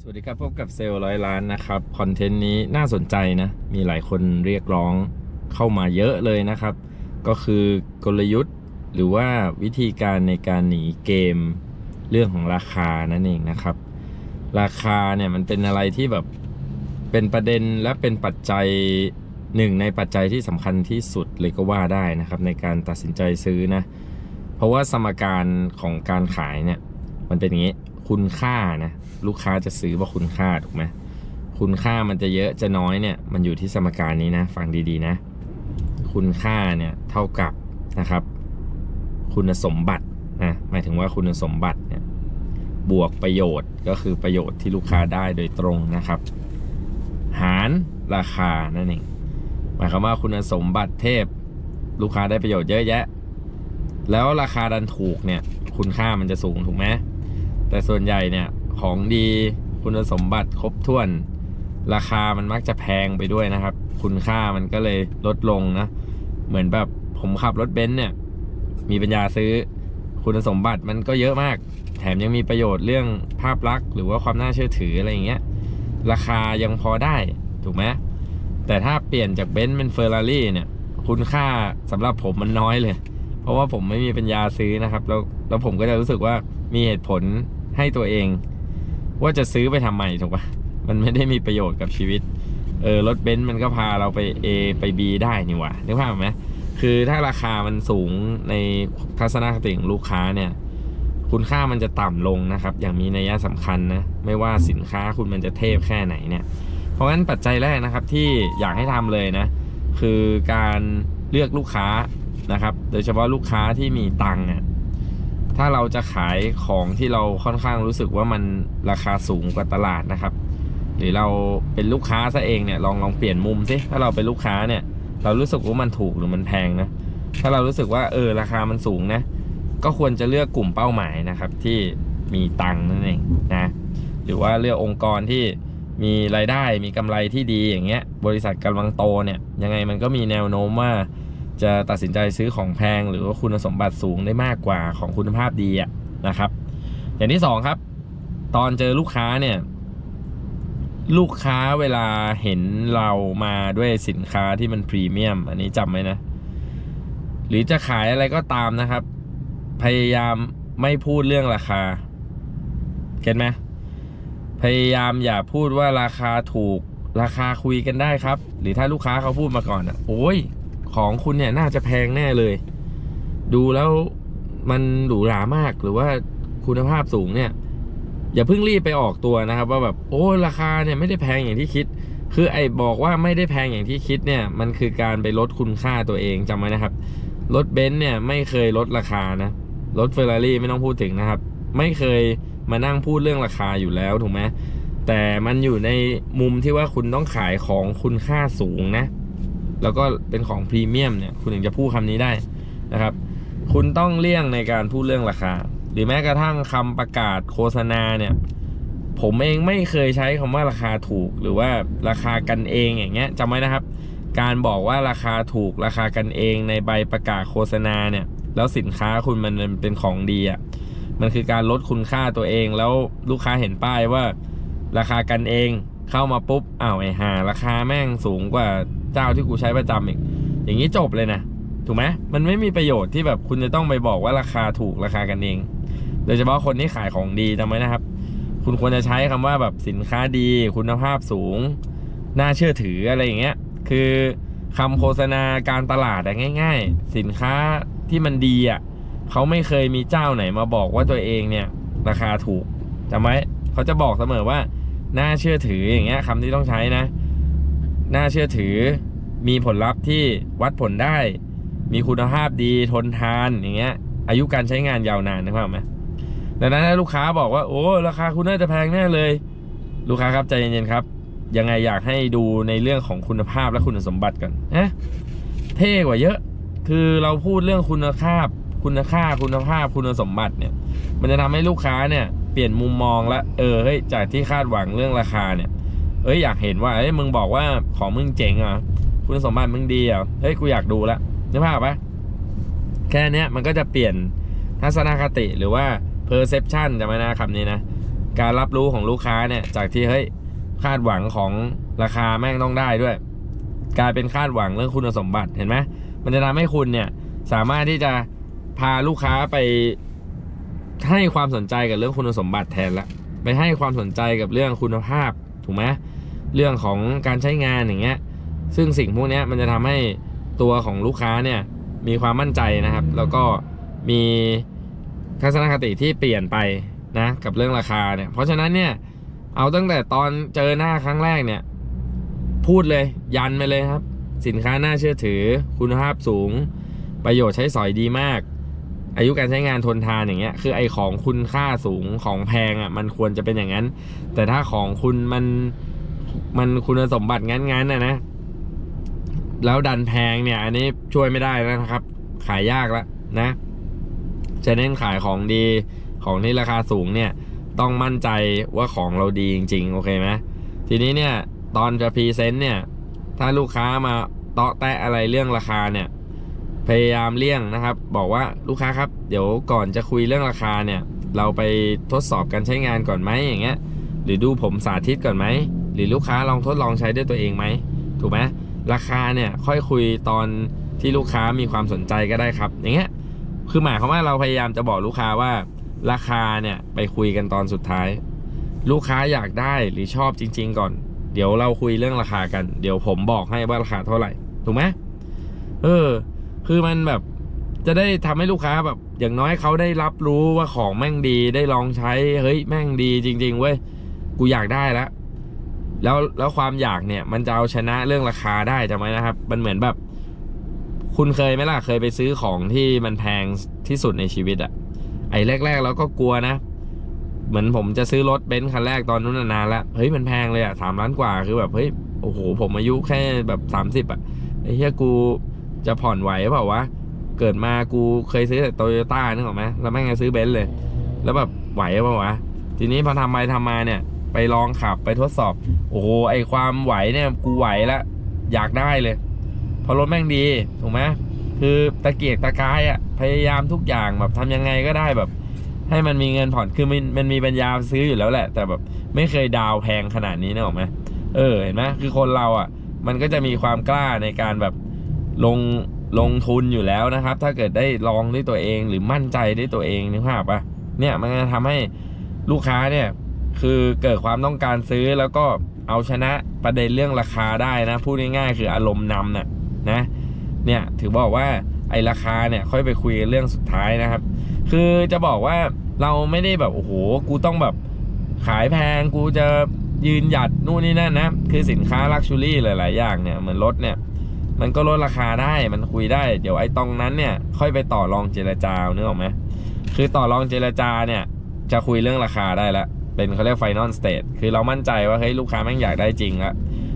สวัสดีครับ พบกับเซลล์ร้อยล้านนะครับ คอนเทนต์นี้น่าสนใจนะ มีหลายคนเรียกร้องเข้ามาเยอะเลยนะครับ ก็คือกลยุทธ์หรือว่าวิธีการในการหนีเกม เรื่องของราคานั่นเองนะครับ ราคาเนี่ยมันเป็นอะไรที่แบบเป็นประเด็นและเป็นปัจจัยหนึ่งในปัจจัยที่สำคัญที่สุดเลยก็ว่าได้นะครับ ในการตัดสินใจซื้อนะ เพราะว่าสมการของการขายเนี่ยมันเป็นอย่างนี้ คุณค่านะลูกค้าจะซื้อว่าคุณค่าถูกไหมคุณค่ามันจะเยอะจะน้อยเนี่ย มันอยู่ที่สมการนี้นะ ฟังดีๆนะ คุณค่าเนี่ยเท่ากับนะครับ คุณสมบัตินะหมายถึงว่าคุณสมบัติเนี่ยบวกประโยชน์ก็คือประโยชน์ที่ลูกค้าได้โดยตรงนะครับ หารราคานั่นเองหมายความว่าคุณสมบัติเทพ ลูกค้าได้ประโยชน์เยอะแยะ แล้วราคาดันถูกเนี่ย คุณค่ามันจะสูงถูกไหม แต่ส่วนใหญ่เนี่ยของดีคุณสมบัติครบถ้วน ราคามันมักจะแพงไปด้วยนะครับ คุณค่ามันก็เลยลดลงนะ เหมือนแบบผมขับรถเบนซ์เนี่ย มีปัญญาซื้อคุณสมบัติมันก็เยอะมาก แถมยังมีประโยชน์เรื่องภาพลักษณ์หรือว่าความน่าเชื่อถืออะไรอย่างเงี้ยราคายังพอได้ถูกไหมแต่ถ้าเปลี่ยนจากเบนซ์เป็นเฟอร์รารี่เนี่ย คุณค่าสำหรับผมมันน้อยเลย เพราะว่าผมไม่มีปัญญาซื้อนะครับ แล้วแล้วผมก็จะรู้สึกว่ามีเหตุผล ให้ตัวเอง ว่าจะซื้อไปทำไมถูกปะมันไม่ได้มีประโยชน์กับชีวิต เออรถเบนซ์มันก็พาเราไป A ไป B ได้นี่หว่านึกภาพออไหมคือถ้าราคามันสูงในทัศนคติของลูกค้าเนี่ย คุณค่ามันจะต่ำลงนะครับ อย่างมีนัยสำคัญนะ ไม่ว่าสินค้าคุณมันจะเทพแค่ไหนเนี่ย เพราะงั้นปัจจัยแรกนะครับที่อยากให้ทำเลยนะ คือการเลือกลูกค้านะครับ โดยเฉพาะลูกค้าที่มีตังค์เนี่ย ถ้าเราจะขายของที่เราค่อนข้างรู้สึกว่ามันราคาสูงกว่าตลาดนะครับ หรือเราเป็นลูกค้าซะเองเนี่ยลองลองเปลี่ยนมุมสิถ้าเราเป็นลูกค้าเนี่ย เรารู้สึกว่ามันถูกหรือมันแพงนะถ้าเรารู้สึกว่าเออราคามันสูงนะ ก็ควรจะเลือกกลุ่มเป้าหมายนะครับ ที่มีตังค์นั่นเองนะหรือว่าเลือกองค์กรที่มีรายได้มีกำไรที่ดีอย่างเงี้ย บริษัทกำลังโตเนี่ยยังไงมันก็มีแนวโน้มว่า จะตัดสินใจซื้อของแพงหรือว่าคุณสมบัติสูงได้มากกว่าของคุณภาพดีอะนะครับ อย่างที่สองครับ ตอนเจอลูกค้าเนี่ย ลูกค้าเวลาเห็นเรามาด้วยสินค้าที่มันพรีเมียม อันนี้จำไว้นะ หรือจะขายอะไรก็ตามนะครับ พยายามไม่พูดเรื่องราคาเก็ตไหมพยายามอย่าพูดว่าราคาถูกราคาคุยกันได้ครับ หรือถ้าลูกค้าเขาพูดมาก่อนอะ โอ้ย ของคุณเนี่ยน่าจะแพงแน่เลย ดูแล้วมันหรูหรามากหรือว่าคุณภาพสูงเนี่ย อย่าเพิ่งรีบไปออกตัวนะครับ ว่าแบบโอ้ราคาเนี่ยไม่ได้แพงอย่างที่คิด คือไอ้บอกว่าไม่ได้แพงอย่างที่คิดเนี่ย มันคือการไปลดคุณค่าตัวเองจำไว้นะครับรถเบนซ์เนี่ยไม่เคยลดราคานะรถเฟอร์รารี่ไม่ต้องพูดถึงนะครับ ไม่เคยมานั่งพูดเรื่องราคาอยู่แล้วถูกไหมแต่มันอยู่ในมุมที่ว่าคุณต้องขายของคุณค่าสูงนะ แล้วก็เป็นของพรีเมียมเนี่ยคุณถึงจะพูดคำนี้ได้นะครับ คุณต้องเลี่ยงในการพูดเรื่องราคา หรือแม้กระทั่งคำประกาศโฆษณาเนี่ยผมเองไม่เคยใช้คำว่าราคาถูก หรือว่าราคากันเองอย่างเงี้ยจำไว้นะครับ การบอกว่าราคาถูกราคากันเองในใบประกาศโฆษณาเนี่ย แล้วสินค้าคุณมันเป็นของดีอะ่ะมันคือการลดคุณค่าตัวเองแล้วลูกค้าเห็นป้ายว่า ราคากันเองเข้ามาปุ๊บอ้าวไอ้ห่าราคาแม่งสูงกว่า เจ้าที่กูใช้ประจำอีก อย่างนี้จบเลยนะ ถูกไหมมันไม่มีประโยชน์ที่แบบคุณจะต้องไปบอกว่าราคาถูกราคากันเอง โดยเฉพาะคนที่ขายของดีจำไว้นะครับ คุณควรจะใช้คำว่าแบบสินค้าดี คุณภาพสูง น่าเชื่อถืออะไรอย่างเงี้ย คือคำโฆษณาการตลาดอะง่าย ๆ สินค้าที่มันดีอะเขาไม่เคยมีเจ้าไหนมาบอกว่าตัวเองเนี่ย ราคาถูกจำไว้เขาจะบอกเสมอว่าน่าเชื่อถืออย่างเงี้ยคำที่ต้องใช้นะ น่าเชื่อถือ มีผลลัพธ์ที่วัดผลได้ มีคุณภาพดีทนทานอย่างเงี้ย อายุการใช้งานยาวนานนะครับไหมดังนั้นถ้าลูกค้าบอกว่าโอ้ราคาคุณน่าจะแพงแน่เลย ลูกค้าครับใจเย็นๆครับ ยังไงอยากให้ดูในเรื่องของคุณภาพและคุณสมบัติก่อนนะเท่กว่าเยอะ คือเราพูดเรื่องคุณภาพ คุณค่าคุณภาพคุณสมบัติเนี่ย มันจะทำให้ลูกค้าเนี่ยเปลี่ยนมุมมองและเออเฮ้ยจากที่คาดหวังเรื่องราคาเนี่ย เอ้ยอยากเห็นว่าเอ้ยมึงบอกว่าของมึงเจ๋งอะคุณสมบัติมึงดีอะเฮ้ยกูอยากดูละนึกภาพปะแค่เนี้ยมันก็จะเปลี่ยนทัศนคติหรือว่า perception จำไว้นะคำนี้นะ การรับรู้ของลูกค้าเนี่ย จากที่เฮ้ยคาดหวังของราคาแม่งต้องได้ด้วย กลายเป็นคาดหวังเรื่องคุณสมบัติเห็นไหมมันจะทำให้คุณเนี่ยสามารถที่จะพาลูกค้าไปให้ความสนใจกับเรื่องคุณสมบัติแทนละไปให้ความสนใจกับเรื่องคุณภาพ ถูกไหมเรื่องของการใช้งานอย่างเงี้ย ซึ่งสิ่งพวกนี้มันจะทำให้ตัวของลูกค้าเนี่ยมีความมั่นใจนะครับ แล้วก็มีทัศนคติที่เปลี่ยนไปนะกับเรื่องราคาเนี่ย เพราะฉะนั้นเนี่ยเอาตั้งแต่ตอนเจอหน้าครั้งแรกเนี่ย พูดเลยยันไปเลยครับ สินค้าน่าเชื่อถือ คุณภาพสูง ประโยชน์ใช้สอยดีมาก อายุการใช้งานทนทานอย่างเงี้ยคือไอของคุณค่าสูงของแพงอะมันควรจะเป็นอย่างนั้น แต่ถ้าของคุณมันมันคุณสมบัติงั้นๆนะนะ แล้วดันแพงเนี่ย อันนี้ช่วยไม่ได้นะครับ ขายยากแล้วนะจะเน้นขายของดีของที่ราคาสูงเนี่ย ต้องมั่นใจว่าของเราดีจริง ๆ โอเคไหมทีนี้เนี่ย ตอนจะพรีเซนต์เนี่ย ถ้าลูกค้ามาเตาะแตะอะไรเรื่องราคาเนี่ย พยายามเลี่ยงนะครับ บอกว่าลูกค้าครับ เดี๋ยวก่อนจะคุยเรื่องราคาเนี่ย เราไปทดสอบการใช้งานก่อนไหมอย่างเงี้ย หรือดูผมสาธิตก่อนไหม หรือลูกค้าลองทดลองใช้ด้วยตัวเองไหม ถูกไหมราคาเนี่ยค่อยคุยตอนที่ลูกค้ามีความสนใจก็ได้ครับ อย่างเงี้ย คือหมายความว่าเราพยายามจะบอกลูกค้าว่า ราคาเนี่ยไปคุยกันตอนสุดท้าย ลูกค้าอยากได้หรือชอบจริง ๆ ก่อน เดี๋ยวเราคุยเรื่องราคากัน เดี๋ยวผมบอกให้ว่าราคาเท่าไหร่ ถูกไหมเออ คือมันแบบจะได้ทำให้ลูกค้าแบบ อย่างน้อยเขาได้รับรู้ว่าของแม่งดีได้ลองใช้เฮ้ยแม่งดีจริง ๆ เว้ยกูอยากได้แล้วแล้วแล้วความอยากเนี่ย มันจะเอาชนะเรื่องราคาได้จำไหมนะครับ มันเหมือนแบบ คุณเคยไหมล่ะเคยไปซื้อของที่มันแพงที่สุดในชีวิตอะไอ้แรก ๆ เราก็กลัวนะ เหมือนผมจะซื้อรถเบนซ์คันแรกตอนนู้นนานแล้วเฮ้ยมันแพงเลยอะสามล้านกว่าคือแบบเฮ้ยโอ้โหผมอายุแค่แบบสามสิบอะไอ้เหี้ยกู จะผ่อนไหวเปล่าวะ เกิดมากูเคยซื้อแต่โตโยต้านึกออกไหมแล้วแม่งจะซื้อเบนซ์เลย แล้วแบบไหวเปล่าวะ ทีนี้พอทำไปทำมาเนี่ย ไปลองขับไปทดสอบ โอ้โหไอความไหวเนี่ยกูไหวล้วอยากได้เลยพราะรถแม่งดีถูกไหมคือตะเกียกตะกายอะพยายามทุกอย่างแบบทำยังไงก็ได้แบบ ให้มันมีเงินผ่อนคือมันมันมีปัญญาซื้ออยู่แล้วแหละ แต่แบบไม่เคยดาวแพงขนาดนี้นะหรอกไหมเออเห็นไหมคือคนเราอะ มันก็จะมีความกล้าในการแบบ ลงลงทุนอยู่แล้วนะครับ ถ้าเกิดได้ลองด้วยตัวเองหรือมั่นใจด้วยตัวเองนึกภาพปะเนี่ยมันจะทำให้ลูกค้าเนี่ยคือเกิดความต้องการซื้อแล้วก็เอาชนะประเด็นเรื่องราคาได้นะพูดง่ายๆคืออารมณ์นำน่ะนะเนี่ยถือบอกว่าไอราคาเนี่ยค่อยไปคุยเรื่องสุดท้ายนะครับ คือจะบอกว่าเราไม่ได้แบบโอ้โหกูต้องแบบขายแพงกูจะยืนหยัดนู่นนี่นั่นนะ คือสินค้าลักชูรี่หลาย ๆ อย่างเนี่ยเหมือนรถเนี่ย มันก็ลดราคาได้มันคุยได้ เดี๋ยวไอ้ตรงนั้นเนี่ย ค่อยไปต่อรองเจรจาเนื้อออกไหมคือต่อรองเจรจาเนี่ย จะคุยเรื่องราคาได้แล้วเป็นเขาเรียกไฟนอลสเต e คือเรามั่นใจว่าเฮ้ยลูกค้าแม่งอยากได้จริงละ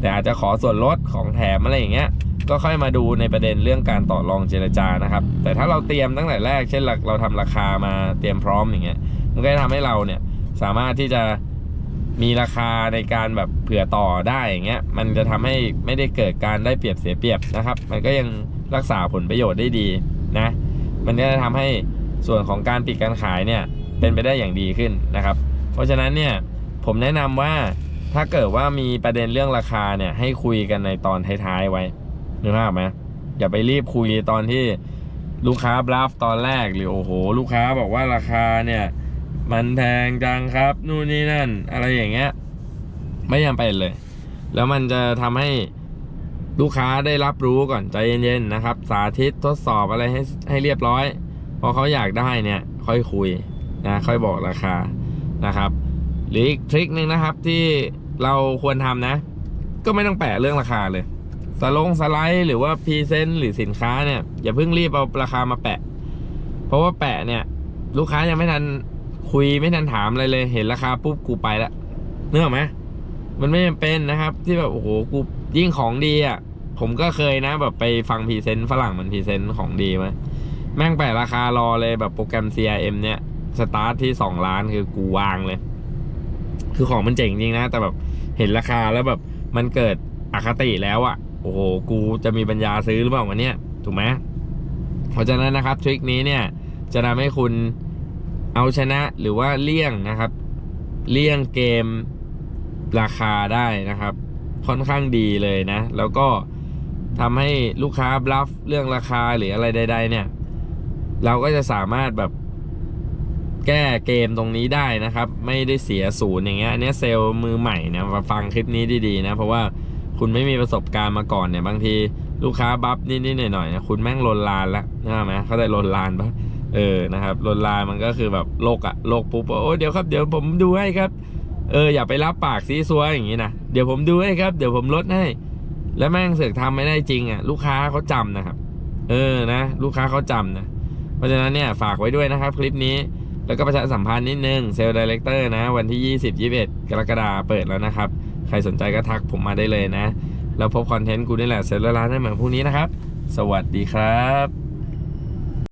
แต่อาจจะขอส่วนลดของแถมอะไรอย่างเงี้ยก็ค่อยมาดูในประเด็นเรื่องการต่อรองเจรจานะครับ แต่ถ้าเราเตรียมตั้งแต่แรก เช่นเราเราทำราคามาเตรียมพร้อมอย่างเงี้ย มันก็จะทำให้เราเนี่ยสามารถที่จะ มีราคาในการแบบเผื่อต่อได้อย่างเงี้ยมันจะทำให้ไม่ได้เกิดการได้เปรียบเสียเปรียบนะครับ มันก็ยังรักษาผลประโยชน์ได้ดีนะ มันก็จะทำให้ส่วนของการปิดการขายเนี่ยเป็นไปได้อย่างดีขึ้นนะครับ เพราะฉะนั้นเนี่ยผมแนะนำว่าถ้าเกิดว่ามีประเด็นเรื่องราคาเนี่ยให้คุยกันในตอนท้ายๆไว้นึกภาพไหมอย่าไปรีบคุยตอนที่ลูกค้าบลัฟตอนแรกหรือโอ้โห ลูกค้าบอกว่าราคาเนี่ย มันแพงจังครับ นู่นนี่นั่น อะไรอย่างเงี้ย ไม่ยังเป็นเลย แล้วมันจะทำให้ลูกค้าได้รับรู้ก่อนใจเย็นๆนะครับ สาธิตทดสอบอะไรให้ให้เรียบร้อย พอเขาอยากได้เนี่ย ค่อยคุยนะค่อยบอกราคานะครับ หรืออีกทริคหนึ่งนะครับที่เราควรทำนะ ก็ไม่ต้องแปะเรื่องราคาเลยสลงสไลด์หรือว่าพรีเซนต์หรือสินค้าเนี่ยอย่าเพิ่งรีบเอาราคามาแปะ เพราะว่าแปะเนี่ย ลูกค้ายังไม่ทัน คุยไม่ทันถามอะไรเลยเห็นราคาปุ๊บกูไปละเนื้อไหมมันไม่จำเป็นนะครับ ที่แบบโอ้โหกูยิ่งของดีอะผมก็เคยนะ แบบไปฟังพรีเซนต์ฝรั่งมันพรีเซนต์ของดีไหมแม่งแปะราคารอเลยแบบโปรแกรม CRM เนี่ยสตาร์ทที่สองล้านคือกูวางเลย คือของมันเจ๋งจริงนะ แต่แบบเห็นราคาแล้วแบบมันเกิดอคติแล้วอะ่ะ โอ้โห กูจะมีปัญญาซื้อหรือเปล่าวันเนี้ยถูกไหมเพราะฉะนั้นนะครับทริคนี้เนี่ย จะทำให้คุณ เอาชนะหรือว่าเลี่ยงนะครับ เลี่ยงเกมราคาได้นะครับ ค่อนข้างดีเลยนะ แล้วก็ทำให้ลูกค้าบลัฟเรื่องราคาหรืออะไรใด ๆ เนี่ย เราก็จะสามารถแบบแก้เกมตรงนี้ได้นะครับ ไม่ได้เสียศูนย์อย่างเงี้ยอันเนี้ยเซลล์มือใหม่นี่ยมาฟังคลิปนี้ดีๆนะ เพราะว่าคุณไม่มีประสบการณ์มาก่อนเนี่ยบางทีลูกค้าบัฟนิดๆหน่อยๆนี่ยคุณแม่งลนลานแล้วนะไหมเขาได้ลนลานปะ เออนะครับลนลามันก็คือแบบโลกอะโลกปุ๊บโอ้เดี๋ยวครับเดี๋ยวผมดูให้ครับ เอออย่าไปรับปากซีซัวอย่างนี้นะเดี๋ยวผมดูให้ครับ เดี๋ยวผมลดให้ แล้วแม่งเสือกทำไม่ได้จริงอะลูกค้าเขาจำนะครับ เออนะ ลูกค้าเขาจำนะเพราะฉะนั้นเนี่ยฝากไว้ด้วยนะครับ คลิปนี้แล้วก็ประชาสัมพันธ์นิดนึงเซลล์ดีเลกเตอร์นะ วันที่ 20 21 กรกฎาเปิดแล้วนะครับ ใครสนใจก็ทักผมมาได้เลยนะ แล้วพบคอนเทนต์กูนี่แหละเสร็จแล้วร้านได้เหมือนพรุ่งนี้นะครับ สวัสดีครับ